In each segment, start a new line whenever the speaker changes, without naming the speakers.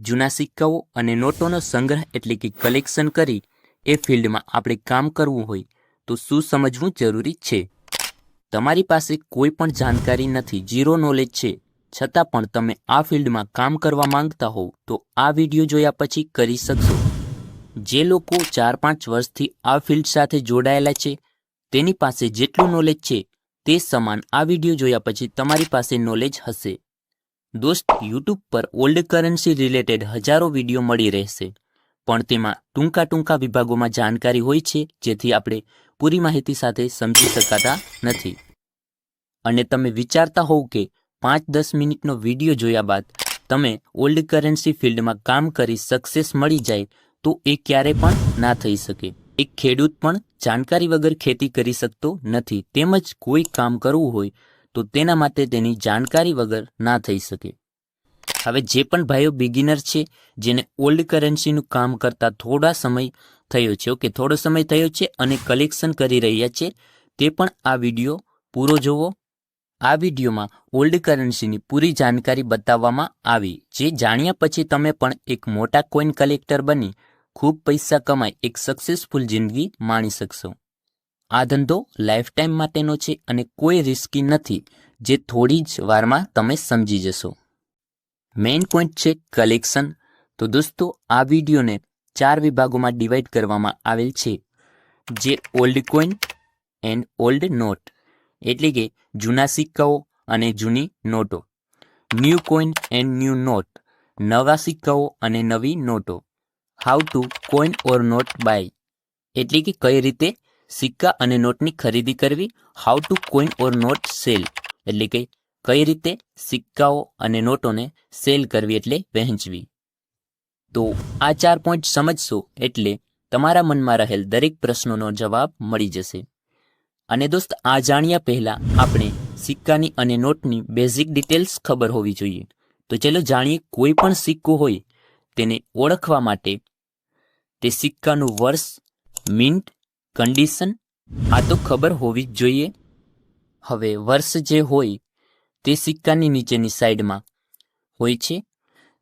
જૂના સિક્કાઓ અને નોટોનો સંગ્રહ એટલે કે કલેક્શન કરી એ ફિલ્ડમાં આપણે કામ કરવું હોય તો શું સમજવું જરૂરી છે? તમારી પાસે કોઈ પણ જાણકારી નથી, ઝીરો નોલેજ છે. છતાં પણ તમે આ ફિલ્ડમાં કામ કરવા માંગતા હોવ તો આ વીડિયો જોયા પછી કરી શકશો. જે લોકો ચાર પાંચ વર્ષથી આ ફિલ્ડ સાથે જોડાયેલા છે, તેની પાસે જેટલું નોલેજ છે, તે સમાન આ વીડિયો જોયા પછી તમારી પાસે નોલેજ હશે. દોસ્ત યુટ્યુબ પર ઓલ્ડ કરન્સી રિલેટેડ હજારો વીડિયો મળી રહેશે. પણ તેમાં ટૂંકા ટૂંકા વિભાગોમાં જાણકારી હોય છે, જેથી આપણે પૂરી માહિતી સાથે સમજી શકાતા નથી. અને તમે વિચારતા હોવ કે પાંચ દસ મિનિટનો વીડિયો જોયા બાદ તમે ઓલ્ડ કરન્સી ફિલ્ડમાં કામ કરી સક્સેસ મળી જાય, તો એ ક્યારે પણ ના થઈ શકે. એક ખેડૂત પણ જાણકારી વગર ખેતી કરી શકતો નથી. તેમજ કોઈ કામ કરવું હોય તો તેના માટે તેની જાણકારી વગર ના થઈ શકે. હવે જે પણ ભાઈઓ બિગિનર છે, જેને ઓલ્ડ કરન્સીનું કામ કરતા થોડા સમય થયો છે, ઓકે, થોડો સમય થયો છે અને કલેક્શન કરી રહ્યા છે, તે પણ આ વીડિયો પૂરો જોવો. આ વિડીયોમાં ઓલ્ડ કરન્સીની પૂરી જાણકારી બતાવવામાં આવી, જે જાણ્યા પછી તમે પણ એક મોટા કોઈન કલેક્ટર બની, ખૂબ પૈસા કમાઈ, એક સક્સેસફુલ જિંદગી માણી શકશો. આ ધંધો લાઈફ ટાઈમ માટેનો છે અને કોઈ રિસ્કી નથી, જે થોડી જ વારમાં તમે સમજી જશો. મેઇન પોઈન્ટ છે કલેક્શન તો દોસ્તો, આ વિડીયોને ચાર વિભાગોમાં ડિવાઈડ કરવામાં આવેલ છે. જે old coin and old note એટલે કે જૂના સિક્કાઓ અને જૂની નોટો. New coin and new note નવા સિક્કાઓ અને નવી નોટો. How to coin or note buy એટલે કે કઈ રીતે સિક્કા અને નોટની ખરીદી કરવી how to coin or note sell એટલે કે કઈ રીતે સિક્કાઓ અને નોટોને સેલ કરવી એટલે વહેંચવી. તો આ ચાર પોઈન્ટ સમજશો એટલે તમારા મનમાં રહેલ દરેક પ્રશ્નોનો જવાબ મળી જશે. અને દોસ્ત, આ જાણ્યા પહેલાં આપણે સિક્કાની અને નોટની બેઝિક ડિટેલ્સ ખબર હોવી જોઈએ. તો ચલો જાણીએ કોઈ પણ સિક્કો હોય, તેને ઓળખવા માટે તે સિક્કાનું વર્ષ મિન્ટ કન્ડિશન આ તો ખબર હોવી જ જોઈએ. હવે વર્ષ જે હોય, તે સિક્કાની નીચેની સાઈડમાં હોય છે.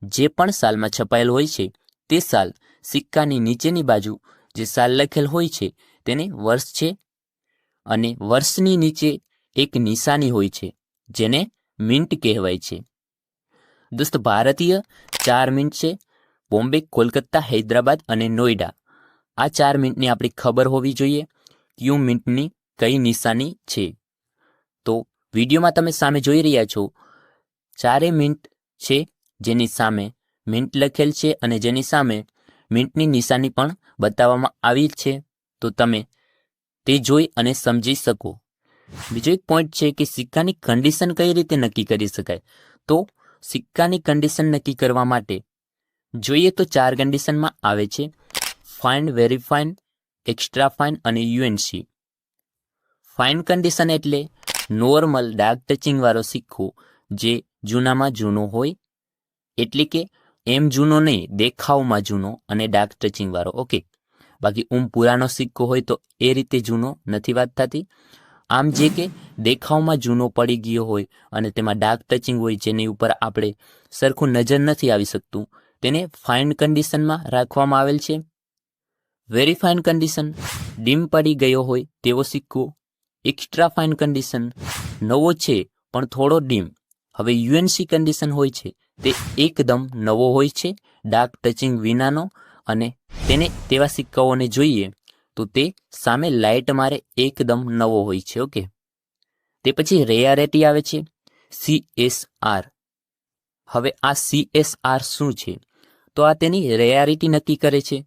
જે પણ સાલમાં છપાયેલ હોય છે, તે સાલ સિક્કાની નીચેની બાજુ જે સાલ લખેલ હોય છે, તેને વર્ષ છે. અને વર્ષની નીચે એક નિશાની હોય છે, જેને મિન્ટ કહેવાય છે. દોસ્ત, ભારતીય ચાર મિન્ટ છે. બોમ્બે, કોલકાતા, હૈદરાબાદ અને નોઈડા. આ ચાર મિનિટની આપણી ખબર હોવી જોઈએ ક્યુ મિનિટની કઈ નિશાની છે. તો વિડીયોમાં તમે સામે જોઈ રહ્યા છો, ચારે મિનિટ છે જેની સામે મિન્ટ લખેલ છે અને જેની સામે મિન્ટની નિશાની પણ બતાવવામાં આવી છે. તો તમે તે જોઈ અને સમજી શકો. બીજો એક પોઈન્ટ છે કે સિક્કાની કન્ડિશન કઈ રીતે નક્કી કરી શકાય. તો સિક્કાની કન્ડિશન નક્કી કરવા માટે જોઈએ તો ચાર કન્ડિશનમાં આવે છે. Fine very fine extra fine અને યુએનસી ફાઇન કન્ડિશન એટલે નોર્મલ ડાર્ક ટચિંગવાળો સિક્કો જે જૂનામાં જૂનો હોય, એટલે કે એમ જૂનો નહીં, દેખાવમાં જૂનો અને ડાર્ક ટચિંગવાળો ઓકે બાકી ઊમ પુરાનો સિક્કો હોય તો એ રીતે જૂનો નથી વાત થતી. આમ જે કે દેખાવમાં જૂનો પડી ગયો હોય અને તેમાં ડાર્ક ટચિંગ હોય જેની ઉપર આપણે સરખું નજર નથી આવી શકતું, તેને ફાઇન કન્ડિશનમાં રાખવામાં આવેલ છે. વેરી ફાઇન કન્ડિશન ડીમ પડી ગયો હોય તેવો સિક્કો. એક્સ્ટ્રા ફાઇન કન્ડિશન નવો છે, પણ થોડો ડીમ. હવે યુએનસી કન્ડિશન હોય છે. તે એકદમ નવો હોય છે ડાર્ક ટચિંગ વિનાનો. અને તેને તેવા સિક્કાઓને જોઈએ, તો તે સામે લાઇટ મારે એકદમ નવો હોય છે, ઓકે? તે પછી રેયારેટી આવે છે. સીએસઆર હવે આ સીએસઆર શું છે? તો આ તેની રેયારિટી નક્કી કરે છે.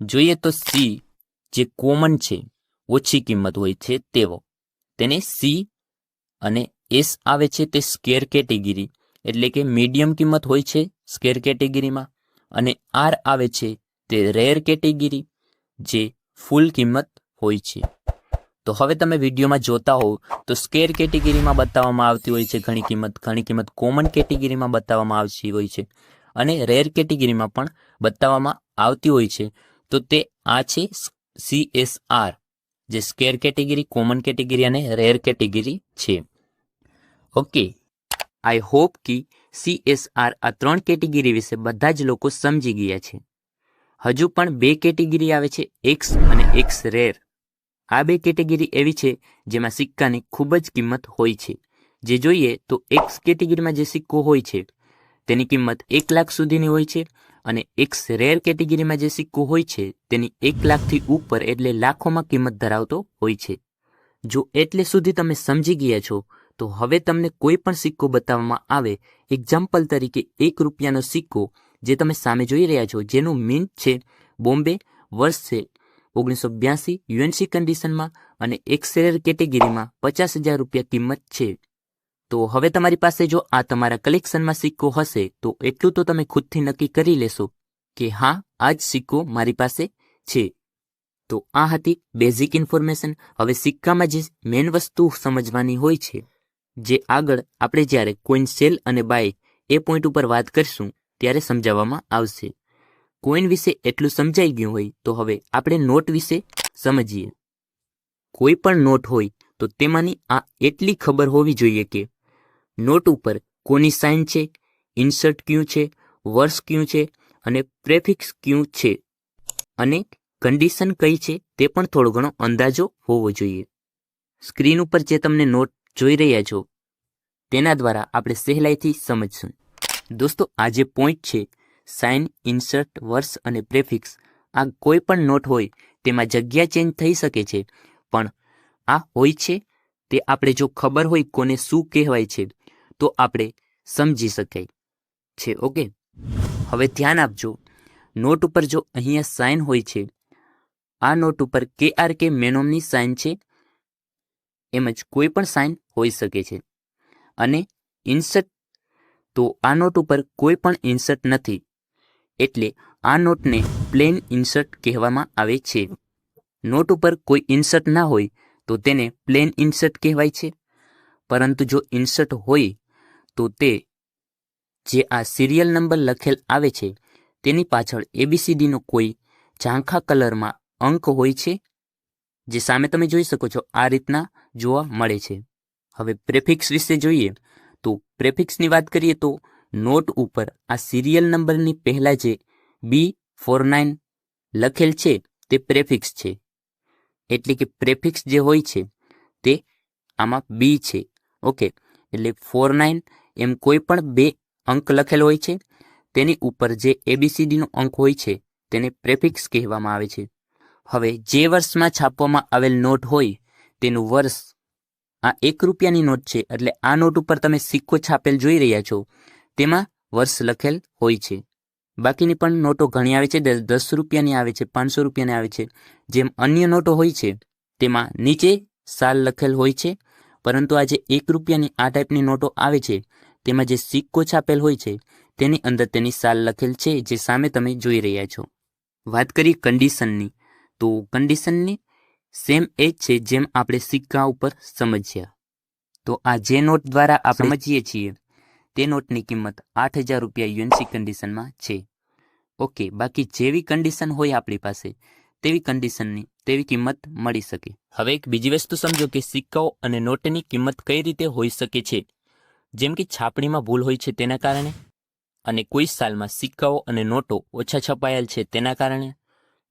જોઈએ તો સી જે કોમન છે, ઓછી કિંમત હોય છે તેવો. તેને સી અને એસ આવે છે તે સ્કેર કેટેગરી, એટલે કે મીડિયમ કિંમત હોય છે સ્કેર કેટેગરીમાં. અને આર આવે છે તે રેર કેટેગરી, જે ફૂલ કિંમત હોય છે. તો હવે તમે વિડીયોમાં જોતા હોવ, તો સ્કેર કેટેગરીમાં બતાવવામાં આવતી હોય છે ઘણી કિંમત ઘણી કિંમત કોમન કેટેગરીમાં બતાવવામાં આવતી હોય છે. અને રેર કેટેગરીમાં પણ બતાવવામાં આવતી હોય છે. તો તે આ છે સીએસઆર જે સ્કેર કેટેગરી કોમન કેટેગરી અને રેર કેટેગરી છે. ઓકે આઈ હોપ કે સીએસઆર આ ત્રણ કેટેગરી વિશે બધા જ લોકો સમજી ગયા છે. હજુ પણ બે કેટેગરી આવે છે એક્સ અને એક્સ રેર આ બે કેટેગરી એવી છે જેમાં સિક્કાની ખૂબ જ કિંમત હોય છે. જે જોઈએ તો એક્સ કેટેગરીમાં જે સિક્કો હોય છે તેની કિંમત એક લાખ સુધીની હોય છે અને એક રેર કેટેગરીમાં જે સિક્કો હોય છે, તેની એક લાખથી ઉપર એટલે લાખોમાં કિંમત ધરાવતો હોય છે. જો એટલે સુધી તમે સમજી ગયા છો, તો હવે તમને કોઈ પણ સિક્કો બતાવવામાં આવે એક્ઝામ્પલ તરીકે એક રૂપિયાનો સિક્કો જે તમે સામે જોઈ રહ્યા છો, જેનું મિન્ટ છે બોમ્બે, વર્ષ છે ઓગણીસો બ્યાસી, યુએનસી કન્ડિશનમાં અને એક્સરેર કેટેગરીમાં પચાસ હજાર રૂપિયા કિંમત છે. તો હવે તમારી પાસે જો આ તમારા કલેક્શનમાં સિક્કો હશે, તો એટલું તો તમે ખુદથી નક્કી કરી લેશો કે હા, આ જ સિક્કો મારી પાસે છે. તો આ હતી બેઝિક ઇન્ફોર્મેશન હવે સિક્કામાં જે મેઇન વસ્તુ સમજવાની હોય છે, જે આગળ આપણે જ્યારે કોઈન સેલ અને બાય એ પોઈન્ટ ઉપર વાત કરીશું, ત્યારે સમજાવવામાં આવશે. કોઈન વિશે એટલું સમજાઈ ગયું હોય, તો હવે આપણે નોટ વિશે સમજીએ. કોઈ પણ નોટ હોય, તો તેમાંની આ એટલી ખબર હોવી જોઈએ કે નોટ ઉપર કોની સાઇન છે, ઇન્સર્ટ ક્યું છે, વર્ષ ક્યું છે અને પ્રેફિક્સ ક્યું છે. અને કન્ડિશન કઈ છે તે પણ થોડો ઘણો અંદાજો હોવો જોઈએ. સ્ક્રીન ઉપર જે તમને નોટ જોઈ રહ્યા છો, તેના દ્વારા આપણે સહેલાઈથી સમજશું. દોસ્તો, આ જે પોઈન્ટ છે, સાઇન, ઇન્સર્ટ, વર્ષ અને પ્રેફિક્સ, આ કોઈ પણ નોટ હોય તેમાં જગ્યા ચેન્જ થઈ શકે છે, પણ આ હોય છે તે આપણે જો ખબર હોય કોને શું કહેવાય છે તો આપણે સમજી શકાય છે, ઓકે? હવે ધ્યાન આપજો, નોટ ઉપર જો અહીંયા સાઇન હોય છે, આ નોટ ઉપર કે આર કે મેનોમની સાઇન છે, એમ જ કોઈ પણ સાઇન હોઈ શકે છે. અને ઇન્સર્ટ, તો આ નોટ ઉપર કોઈ પણ ઇન્સર્ટ નથી, એટલે આ નોટને પ્લેન ઇન્સર્ટ કહેવામાં આવે છે. નોટ ઉપર કોઈ ઇન્સર્ટ ના હોય, તો તેને પ્લેન ઇન્સર્ટ કહેવાય છે. પરંતુ જો ઇન્સર્ટ હોય તો તે, જે આ સિરિયલ નંબર લખેલ આવે છે, તેની પાછળ એબીસીડીનો કોઈ ઝાંખા કલરમાં અંક હોય છે? જે સામે તમે જોઈ શકો છો, આ રીતના જોવા મળે છે. હવે પ્રેફિક્સ વિશે જોઈએ, તો પ્રેફિક્સની વાત કરીએ તો નોટ ઉપર આ સિરિયલ નંબરની પહેલાં જે બી ફોર નાઇન લખેલ છે, તે પ્રેફિક્સ છે. એટલે કે પ્રેફિક્સ જે હોય છે, તે આમાં બી છે. ઓકે, એટલે ફોર નાઇન એમ કોઈ પણ બે અંક લખેલ હોય છે, તેની ઉપર જે એબીસીડીનો અંક હોય છે, તેને પ્રેફિક્સ કહેવામાં આવે છે. હવે જે વર્ષમાં છાપવામાં આવેલ નોટ હોય, તેનું વર્ષ, આ એક રૂપિયાની નોટ છે, એટલે આ નોટ ઉપર તમે સિક્કો છાપેલ જોઈ રહ્યા છો, તેમાં વર્ષ લખેલ હોય છે. બાકીની પણ નોટો ઘણી આવે છે દસ રૂપિયાની આવે છે, પાંચસો રૂપિયાની આવે છે. જેમ અન્ય નોટો હોય છે, તેમાં નીચે સાલ લખેલ હોય છે, પરંતુ આ જે એક રૂપિયાની આ ટાઈપની નોટો આવે છે તેમાં જે સિક્કો છાપેલ હોય છે, તેની અંદર તેની સાલ લખેલ છે, જે સામે તમે જોઈ રહ્યા છો. વાત કરીએ કન્ડિશનની તો કન્ડિશનની સેમ એ છે જેમ આપણે સિક્કા ઉપર સમજ્યા તો આ જે નોટ દ્વારા આપણે સમજીએ છીએ, તે નોટની કિંમત આઠ હજાર રૂપિયા યુએનસી કન્ડિશનમાં છે. ઓકે, બાકી જેવી કન્ડિશન હોય આપણી પાસે, તેવી કન્ડિશનની તેવી કિંમત મળી શકે. હવે એક બીજી વસ્તુ સમજો કે સિક્કાઓ અને નોટની કિંમત કઈ રીતે હોઈ શકે છે? જેમ કે છાપણીમાં ભૂલ હોય છે તેના કારણે અને કોઈ સાલમાં સિક્કાઓ અને નોટો ઓછા છપાયેલ છે તેના કારણે.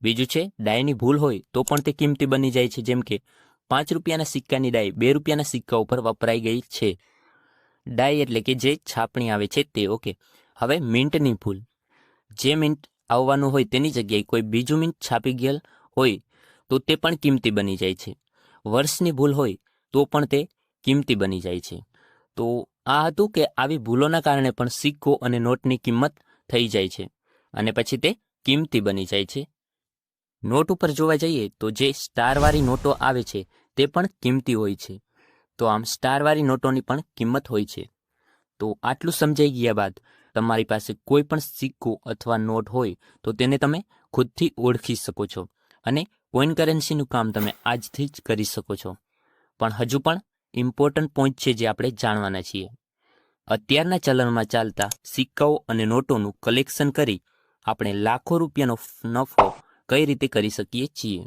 બીજું છે, ડાયની ભૂલ હોય તો પણ તે કિંમતી બની જાય છે, જેમ કે પાંચ રૂપિયાના સિક્કાની ડાય બે રૂપિયાના સિક્કા ઉપર વપરાઈ ગઈ છે. ડાય એટલે કે જે છાપણી આવે છે તે, ઓકે. હવે મિન્ટની ભૂલ. જે મિન્ટ આવવાનું હોય તેની જગ્યાએ કોઈ બીજું મિન્ટ છાપી ગયેલ હોય તો તે પણ કિંમતી બની જાય છે. વર્ષની ભૂલ હોય તો પણ તે કિંમતી બની જાય છે. તો આ હતું કે આવી ભૂલોના કારણે પણ સિક્કો અને નોટની કિંમત થઈ જાય છે અને પછી તે કિંમતી બની જાય છે. નોટ ઉપર જોવા જઈએ તો જે સ્ટારવાળી નોટો આવે છે તે પણ કિંમતી હોય છે. તો આમ સ્ટારવાળી નોટોની પણ કિંમત હોય છે. તો આટલું સમજાઈ ગયા બાદ તમારી પાસે કોઈ પણ સિક્કો અથવા નોટ હોય તો તેને તમે ખુદથી ઓળખી શકો છો અને કોઈન કરન્સીનું કામ તમે આજથી જ કરી શકો છો. પણ હજુ પણ ઇમ્પોર્ટન્ટ પોઈન્ટ છે જે આપણે જાણવાના છીએ. અત્યારના ચલણમાં ચાલતા સિક્કાઓ અને નોટોનું કલેક્શન કરી આપણે લાખો રૂપિયાનો નફો કઈ રીતે કરી શકીએ છીએ?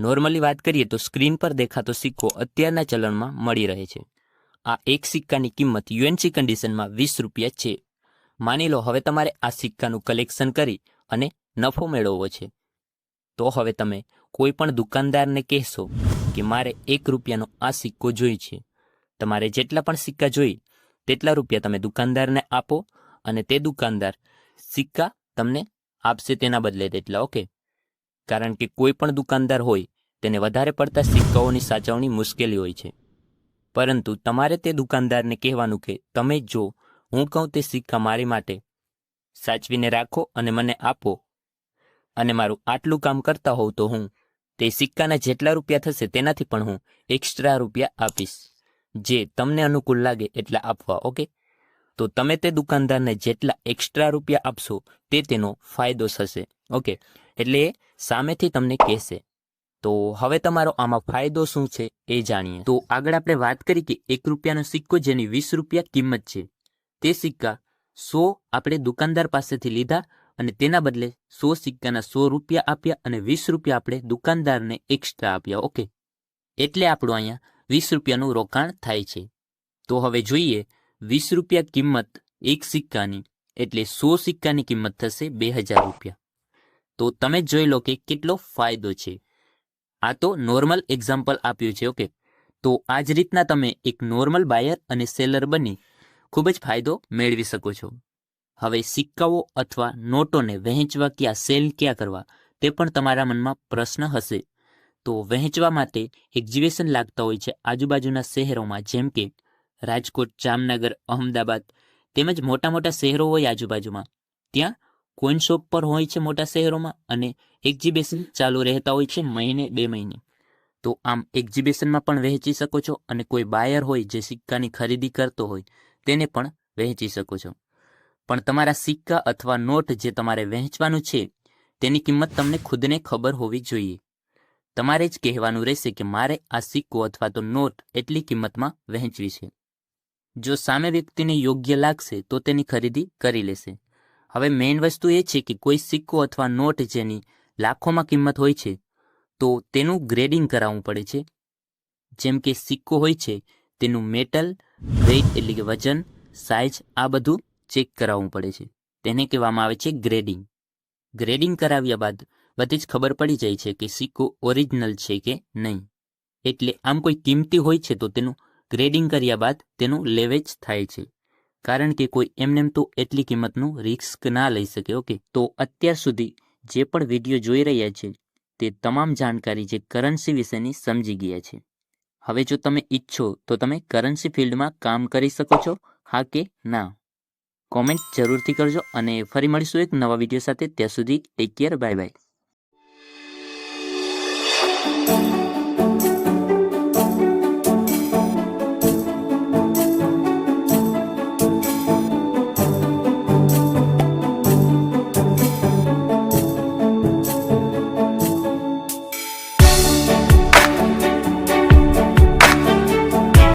નોર્મલી વાત કરીએ તો સ્ક્રીન પર દેખાતો સિક્કો અત્યારના ચલણમાં મળી રહે છે. આ એક સિક્કાની કિંમત યુએનસી કન્ડિશનમાં વીસ રૂપિયા છે. માની લો, હવે તમારે આ સિક્કાનું કલેક્શન કરી અને નફો મેળવવો છે. તો હવે તમે કોઈ પણ દુકાનદારને કહેશો કે મારે એક રૂપિયાનો આ સિક્કો જોઈએ છે. તમારે જેટલા પણ સિક્કા જોઈ, તેટલા રૂપિયા તમે દુકાનદારને આપો અને તે દુકાનદાર સિક્કા તમને આપશે તેના બદલે તેટલા, ઓકે? કારણ કે કોઈ પણ દુકાનદાર હોય, તેને વધારે પડતા સિક્કાઓની સાચવણી મુશ્કેલી હોય છે. પરંતુ તમારે તે દુકાનદારને કહેવાનું કે તમે જો, હું કહું તે સિક્કા મારી માટે સાચવીને રાખો અને મને આપો અને મારું આટલું કામ કરતા હોઉં તો હું તે સિક્કાના જેટલા રૂપિયા થશે તેનાથી પણ હું એક્સ્ટ્રા રૂપિયા આપીશ. જે તમને અનુકૂળ લાગે એટલા આપવા, ઓકે? તો તમે તે દુકાનદારને જેટલા એક્સ્ટ્રા રૂપિયા આપશો તે તેનો ફાયદો થશે, ઓકે? એટલે સામેથી તમને કહેશે, તો હવે તમારો આમાં ફાયદો શું છે એ જાણીએ. તો આગળ આપણે વાત કરી કે એક રૂપિયાનો સિક્કો જેની વીસ રૂપિયા કિંમત છે, તે સિક્કા સો આપણે દુકાનદાર પાસેથી લીધા અને તેના બદલે સો સિક્કાના સો રૂપિયા આપ્યા અને વીસ રૂપિયા આપણે દુકાનદારને એક્સ્ટ્રા આપ્યા ઓકે એટલે આપણું અહીંયા વીસ રૂપિયાનું રોકાણ થાય છે. તો હવે જોઈએ, વીસ રૂપિયા કિંમત એક સિક્કાની એટલે સો સિક્કાની કિંમત થશે બે હજાર રૂપિયા. તો તમે જોઈ લો કે કેટલો ફાયદો છે. આ તો નોર્મલ એક્ઝામ્પલ આપ્યું છે ઓકે તો આ જ રીતના તમે એક નોર્મલ બાયર અને સેલર બની ખૂબ જ ફાયદો મેળવી શકો છો. હવે સિક્કાઓ અથવા નોટોને વહેંચવા ક્યાં સેલ ક્યાં કરવા, તે પણ તમારા મનમાં પ્રશ્ન હશે. તો વહેંચવા માટે એક્ઝિબિશન લાગતા હોય છે આજુબાજુના શહેરોમાં, જેમ કે રાજકોટ, જામનગર, અહમદાબાદ તેમજ મોટા મોટા શહેરો હોય આજુબાજુમાં. ત્યાં કોઈન શોપ પર હોય છે મોટા શહેરોમાં અને એક્ઝિબિશન ચાલુ રહેતા હોય છે મહિને, બે મહિને. તો આમ એક્ઝિબિશનમાં પણ વહેંચી શકો છો અને કોઈ બાયર હોય જે સિક્કાની ખરીદી કરતો હોય, તેને પણ વહેંચી શકો છો. પણ તમારા સિક્કા અથવા નોટ જે તમારે વહેંચવાનું છે, તેની કિંમત તમને ખુદને ખબર હોવી જોઈએ. તમારે જ કહેવાનું રહેશે કે મારે આ સિક્કો અથવા તો નોટ એટલી કિંમતમાં વહેંચવી છે. જો સામે વ્યક્તિને યોગ્ય લાગશે, તો તેની ખરીદી કરી લેશે. હવે મેઇન વસ્તુ એ છે કે કોઈ સિક્કો અથવા નોટ જેની લાખોમાં કિંમત હોય છે, તો તેનું ગ્રેડિંગ કરાવવું પડે છે. જેમ કે સિક્કો હોય છે, તેનું મેટલ વેઇટ એટલે કે વજન સાઇઝ આ બધું ચેક કરાવવું પડે છે. તેને કહેવામાં આવે છે ગ્રેડિંગ ગ્રેડિંગ કરાવ્યા બાદ બધી જ ખબર પડી જાય છે કે સિક્કો ઓરિજિનલ છે કે નહીં. એટલે આમ કોઈ કિંમતી હોય છે તો તેનું ગ્રેડિંગ કર્યા બાદ તેનું લેવેજ થાય છે. કારણ કે કોઈ એમનેમ તો એટલી કિંમતનું રિસ્ક ના લઈ શકે, ઓકે. તો અત્યાર સુધી જે પણ વીડિયો જોઈ રહ્યા છે તે તમામ જાણકારી જે કરન્સી વિશેની સમજી ગયા છે. હવે જો તમે ઈચ્છો તો તમે કરન્સી ફિલ્ડમાં કામ કરી શકો છો, હા કે ના? કોમેન્ટ જરૂરથી કરજો અને ફરી મળીશું એક નવા વીડિયો સાથે. ત્યાં સુધી ટેક કેર બાય બાય